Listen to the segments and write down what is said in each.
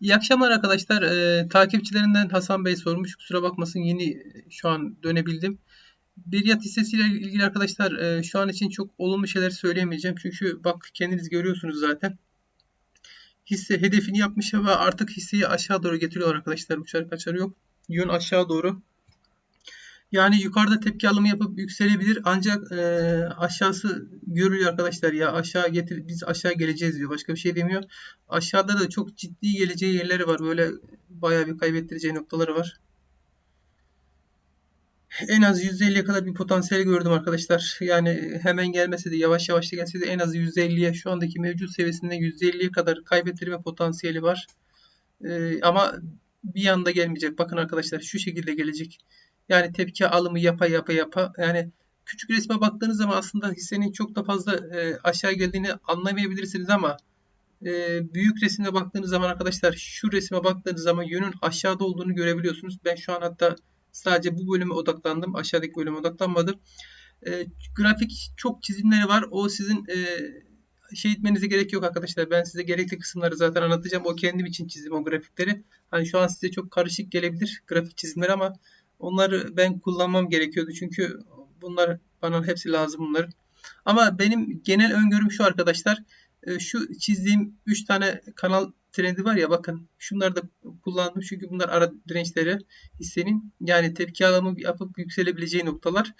İyi akşamlar arkadaşlar. Ee, takipçilerinden Hasan Bey sormuş. Kusura bakmasın yeni e, şu an dönebildim. Bir yat hissesiyle ilgili arkadaşlar e, şu an için çok olumlu şeyler söyleyemeyeceğim. Çünkü bak kendiniz görüyorsunuz zaten. Hisse hedefini yapmış ve artık hisseyi aşağı doğru getiriyorlar arkadaşlar. Uçar kaçarı yok. Yön aşağı doğru. Yani yukarıda tepki alımı yapıp yükselebilir ancak e, aşağısı görülüyor arkadaşlar ya aşağı getir biz aşağı geleceğiz diyor başka bir şey demiyor. Aşağıda da çok ciddi geleceği yerleri var böyle bayağı bir kaybettireceği noktaları var. En az %50'ye kadar bir potansiyel gördüm arkadaşlar. Yani hemen gelmese de yavaş yavaş da gelse de en az %50'ye şu andaki mevcut seviyesinde %50'ye kadar kaybettirme potansiyeli var. Ee, ama bir yanda gelmeyecek. Bakın arkadaşlar şu şekilde gelecek. Yani tepki alımı yapa yapa yapa yani küçük resme baktığınız zaman aslında hissenin çok da fazla e, aşağı geldiğini anlamayabilirsiniz ama e, büyük resimde baktığınız zaman arkadaşlar şu resme baktığınız zaman yönün aşağıda olduğunu görebiliyorsunuz. Ben şu an hatta sadece bu bölüme odaklandım. Aşağıdaki bölüme odaklanmadım. E, grafik çok çizimleri var. O sizin e, şey etmenize gerek yok arkadaşlar. Ben size gerekli kısımları zaten anlatacağım. O kendim için çizdim o grafikleri. Hani şu an size çok karışık gelebilir grafik çizimleri ama Onları ben kullanmam gerekiyordu çünkü bunlar bana hepsi lazım bunlar. Ama benim genel öngörüm şu arkadaşlar. E, şu çizdiğim 3 tane kanal trendi var ya bakın. Şunları da kullandım çünkü bunlar ara dirençleri hissenin. Yani tepki alımı yapıp yükselebileceği noktalar.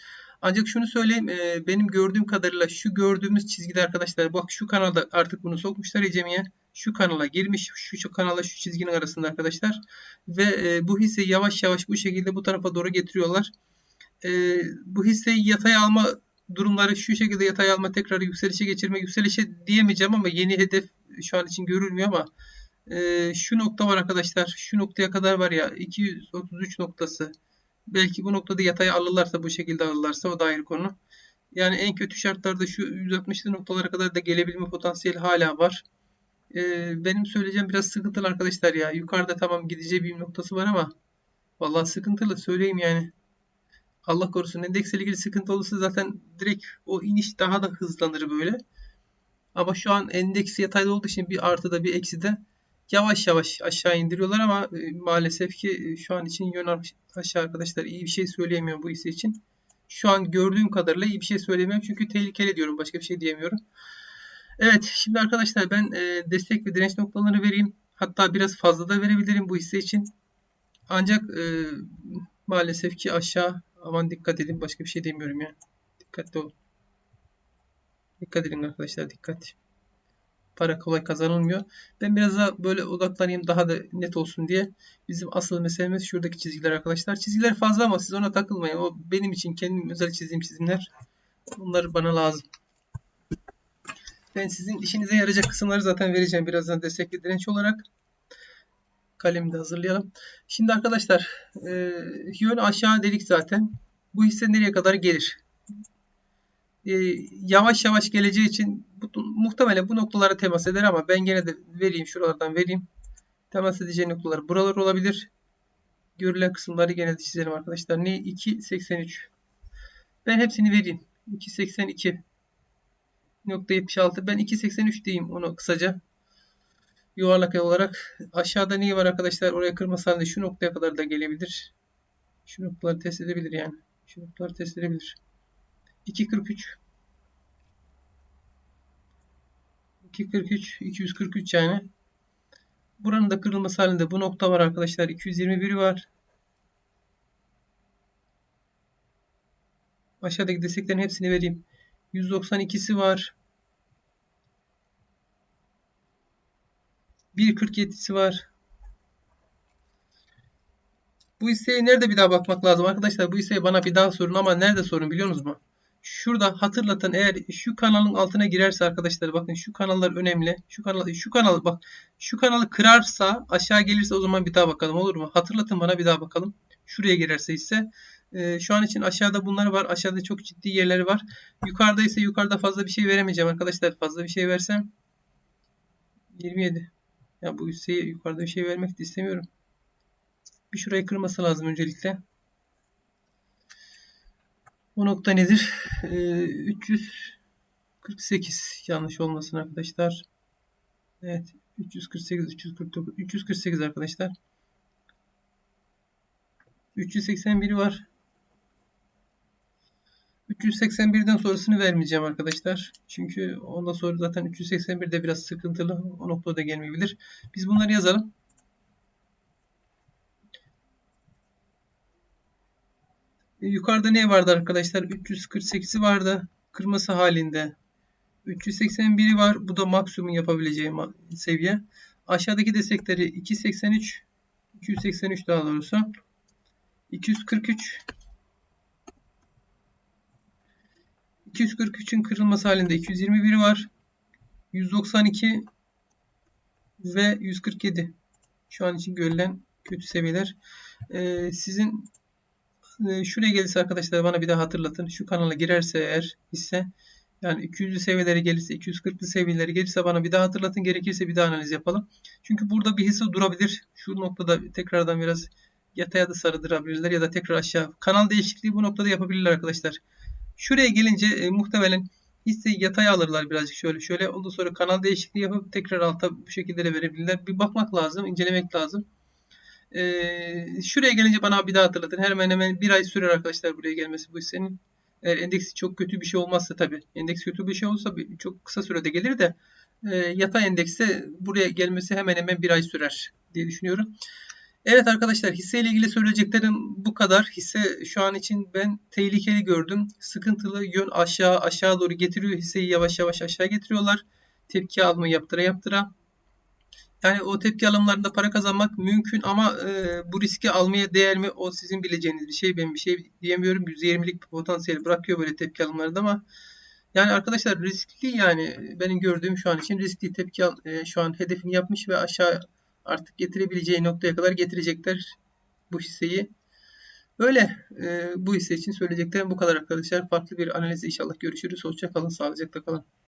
Ancak şunu söyleyeyim. E, benim gördüğüm kadarıyla şu gördüğümüz çizgide arkadaşlar bak şu kanalda artık bunu sokmuşlar Ecemi'ye şu kanala girmiş. Şu, şu kanala şu çizginin arasında arkadaşlar. Ve e, bu hisseyi yavaş yavaş bu şekilde bu tarafa doğru getiriyorlar. E, bu hisseyi yatay alma durumları şu şekilde yatay alma tekrar yükselişe geçirme yükselişe diyemeyeceğim ama yeni hedef şu an için görülmüyor ama e, şu nokta var arkadaşlar. Şu noktaya kadar var ya 233 noktası. Belki bu noktada yatay alırlarsa bu şekilde alırlarsa o da ayrı konu. Yani en kötü şartlarda şu 160'lı noktalara kadar da gelebilme potansiyeli hala var e, benim söyleyeceğim biraz sıkıntılı arkadaşlar ya. Yukarıda tamam gideceği bir noktası var ama vallahi sıkıntılı söyleyeyim yani. Allah korusun endeksle ilgili sıkıntı olursa zaten direkt o iniş daha da hızlanır böyle. Ama şu an endeks yatayda olduğu için bir artıda bir eksi de yavaş yavaş aşağı indiriyorlar ama e, maalesef ki e, şu an için yön aşağı arkadaşlar iyi bir şey söyleyemiyorum bu hisse için. Şu an gördüğüm kadarıyla iyi bir şey söylemiyorum çünkü tehlikeli diyorum başka bir şey diyemiyorum. Evet şimdi arkadaşlar ben e, destek ve direnç noktalarını vereyim. Hatta biraz fazla da verebilirim bu hisse için. Ancak e, maalesef ki aşağı aman dikkat edin başka bir şey demiyorum ya. Dikkatli olun. Dikkat edin arkadaşlar dikkat. Para kolay kazanılmıyor. Ben biraz daha böyle odaklanayım daha da net olsun diye. Bizim asıl meselemiz şuradaki çizgiler arkadaşlar. Çizgiler fazla ama siz ona takılmayın. O benim için kendim özel çizdiğim çizimler. Bunlar bana lazım. Ben sizin işinize yarayacak kısımları zaten vereceğim birazdan destekli direnç olarak. Kalemi de hazırlayalım. Şimdi arkadaşlar e, yön aşağı delik zaten. Bu hisse nereye kadar gelir? E, yavaş yavaş geleceği için bu, muhtemelen bu noktalara temas eder ama ben gene de vereyim şuralardan vereyim. Temas edeceği noktalar buralar olabilir. Görülen kısımları gene de çizelim arkadaşlar. Ne? 2.83. Ben hepsini vereyim. 2.82 2.76. Ben 2.83 diyeyim onu kısaca. Yuvarlak olarak. Aşağıda neyi var arkadaşlar? Oraya kırmasa şu noktaya kadar da gelebilir. Şu noktaları test edebilir yani. Şu noktaları test edebilir. 2.43 2.43 243 yani. Buranın da kırılması halinde bu nokta var arkadaşlar. 221 var. Aşağıdaki desteklerin hepsini vereyim. 192'si var. 1.47'si var. Bu hisseye nerede bir daha bakmak lazım arkadaşlar? Bu hisseyi bana bir daha sorun ama nerede sorun biliyor musunuz mu? Şurada hatırlatın eğer şu kanalın altına girerse arkadaşlar bakın şu kanallar önemli. Şu kanal şu kanal bak şu kanalı kırarsa aşağı gelirse o zaman bir daha bakalım olur mu? Hatırlatın bana bir daha bakalım. Şuraya girerse ise e, şu an için aşağıda bunlar var. Aşağıda çok ciddi yerleri var. Yukarıda ise yukarıda fazla bir şey veremeyeceğim arkadaşlar. Fazla bir şey versem 27. Ya bu hisseye yukarıda bir şey vermek de istemiyorum. Bir şurayı kırması lazım öncelikle. O nokta nedir? Ee, 348 yanlış olmasın arkadaşlar. Evet. 348, 349, 348 arkadaşlar. 381 var. 381'den sonrasını vermeyeceğim arkadaşlar. Çünkü ondan sonra zaten 381 de biraz sıkıntılı. O noktada gelmeyebilir. Biz bunları yazalım. Yukarıda ne vardı arkadaşlar? 348'i vardı. Kırması halinde. 381'i var. Bu da maksimum yapabileceğim seviye. Aşağıdaki destekleri 283 283 daha doğrusu. 243 243'ün kırılması halinde 221 var. 192 ve 147 şu an için görülen kötü seviyeler. Ee, sizin e, şuraya gelirse arkadaşlar bana bir daha hatırlatın. Şu kanala girerse eğer hisse yani 200'lü seviyelere gelirse 240'lı seviyelere gelirse bana bir daha hatırlatın. Gerekirse bir daha analiz yapalım. Çünkü burada bir hisse durabilir. Şu noktada tekrardan biraz yataya da sarıdırabilirler ya da tekrar aşağı. Kanal değişikliği bu noktada yapabilirler arkadaşlar. Şuraya gelince e, muhtemelen hisseyi yataya alırlar birazcık şöyle şöyle. Ondan sonra kanal değişikliği yapıp tekrar alta bu şekilde de verebilirler. Bir bakmak lazım, incelemek lazım. Ee, şuraya gelince bana bir daha hatırlatın. Hemen hemen bir ay sürer arkadaşlar buraya gelmesi bu hissenin. Eğer endeksi çok kötü bir şey olmazsa tabii. Endeks kötü bir şey olsa çok kısa sürede gelir de e, yatay endekste buraya gelmesi hemen hemen bir ay sürer diye düşünüyorum. Evet arkadaşlar hisse ile ilgili söyleyeceklerim bu kadar. Hisse şu an için ben tehlikeli gördüm. Sıkıntılı yön aşağı aşağı doğru getiriyor. Hisseyi yavaş yavaş aşağı getiriyorlar. Tepki alma yaptıra yaptıra. Yani o tepki alımlarında para kazanmak mümkün ama e, bu riski almaya değer mi? O sizin bileceğiniz bir şey. Ben bir şey diyemiyorum. %20'lik bir potansiyel bırakıyor böyle tepki alımlarında ama yani arkadaşlar riskli yani benim gördüğüm şu an için riskli tepki al, e, şu an hedefini yapmış ve aşağı artık getirebileceği noktaya kadar getirecekler bu hisseyi. Böyle e, bu hisse için söyleyeceklerim bu kadar arkadaşlar. Farklı bir analizle inşallah görüşürüz. Hoşça kalın, sağlıcakla kalın.